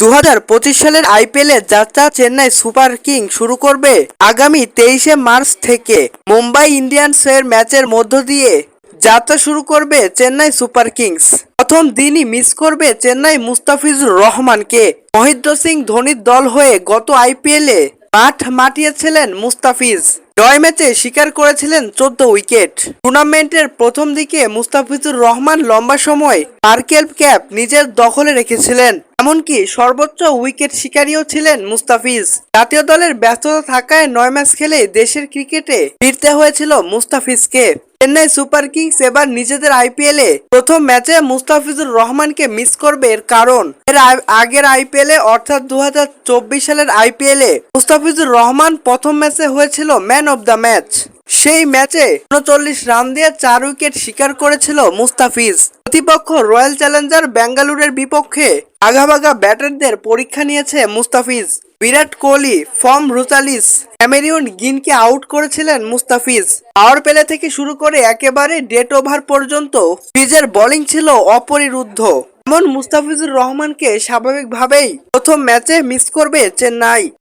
দু হাজার পঁচিশ সালের আইপিএলে যাত্রা চেন্নাই সুপার কিং শুরু করবে আগামী তেইশে মার্চ থেকে মুম্বাই ইন্ডিয়ান্সের ম্যাচের মধ্য দিয়ে। যাত্রা শুরু করবে চেন্নাই সুপার কিংস। প্রথম দিনই মিস করবে চেন্নাই মুস্তাফিজুর রহমানকে। মহেন্দ্র সিং ধোনির দল হয়ে গত আইপিএলে মাঠ মাটিয়েছিলেন মুস্তাফিজ। নয় ম্যাচে শিকার করেছিলেন চোদ্দ উইকেট। টুর্নামেন্টের প্রথম দিকে মুস্তাফিজুর রহমান লম্বা সময় পার্কেল ক্যাপ নিজের দখলে রেখেছিলেন। এমনকি সর্বোচ্চ উইকেট শিকারীও ছিলেন মুস্তাফিজ। জাতীয় দলের ব্যস্ততা থাকায় নয় ম্যাচ খেলে দেশের ক্রিকেটে ফিরতে হয়েছিল মুস্তাফিজকে। চেন্নাই সুপার কিংস এবার নিজেদের আইপিএলে প্রথম ম্যাচে মুস্তাফিজুর রহমানকে মিস করবে এর কারণ। এর আগের আইপিএলে অর্থাৎ দু হাজার চব্বিশ সালের আইপিএলে মুস্তাফিজুর রহমান প্রথম ম্যাচে হয়েছিল ম্যান অব দ্য ম্যাচ। সেই ম্যাচে উনচল্লিশ রান দিয়ে চার উইকেট শিকার করেছিল মুস্তাফিজ। প্রতিপক্ষ রয়্যাল চ্যালেঞ্জার বেঙ্গালুরের বিপক্ষে আগাভাগা ব্যাটারদের পরীক্ষা নিয়েছে মুস্তাফিজ। বিরাট কোহলি, ফর্ম রুতালিস ক্যামেরিয়ন গিনকে আউট করেছিলেন মুস্তাফিজ। পাওয়ার প্লে থেকে শুরু করে একেবারে ডেট ওভার পর্যন্ত ফিজের বোলিং ছিল অপরিরুদ্ধ। এমন মুস্তাফিজুর রহমানকে স্বাভাবিকভাবেই প্রথম ম্যাচে মিস করবে চেন্নাই।